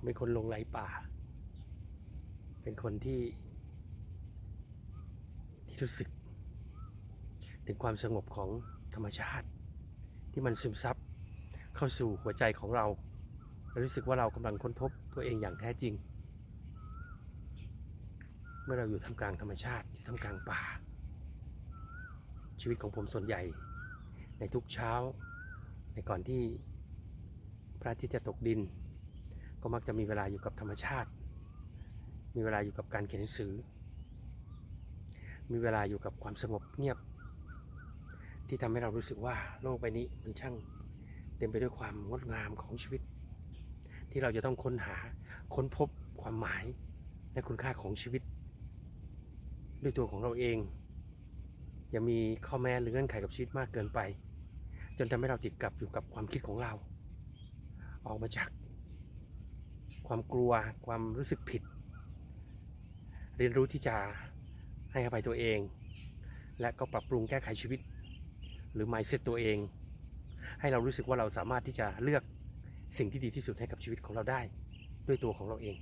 ผมเป็นคนลงไหลป่า เป็นคนที่ที่รู้สึก ถึงความสงบของธรรมชาติ ที่มันซึมซับเข้าสู่หัวใจของเราและรู้สึกว่าเรากำลังค้นพบตัวเองอย่างแท้จริง เมื่อเราอยู่ท่ามกลางธรรมชาติอยู่ท่ามกลางป่า ชีวิตของผมส่วนใหญ่ ในทุกเช้า ในก่อนที่พระอาทิตย์จะตกดิน ก็มักจะมีเวลาอยู่กับธรรมชาติ มีเวลาอยู่กับการเขียนหนังสือ มีเวลาอยู่กับความสงบเงียบ ที่ทำให้เรารู้สึกว่าโลกใบนี้มันช่างเต็มไปด้วยความงดงามของชีวิต ที่เราจะต้องค้นหาค้นพบความหมายและคุณค่าของชีวิต ด้วยตัวของเราเอง อย่ามีข้อแม้หรือเงื่อนไขกับชีวิตมากเกินไป จนทำให้เราติดกับอยู่กับความคิดของเรา ออกมาจาก ความกลัวความรู้สึกผิด เรียนรู้ที่จะให้อภัยตัวเอง และก็ปรับปรุงแก้ไขชีวิต หรือ mindset ตัวเอง ให้เรารู้สึกว่าเราสามารถที่จะเลือกสิ่งที่ดีที่สุดให้กับชีวิตของเราได้ ด้วยตัวของเราเอง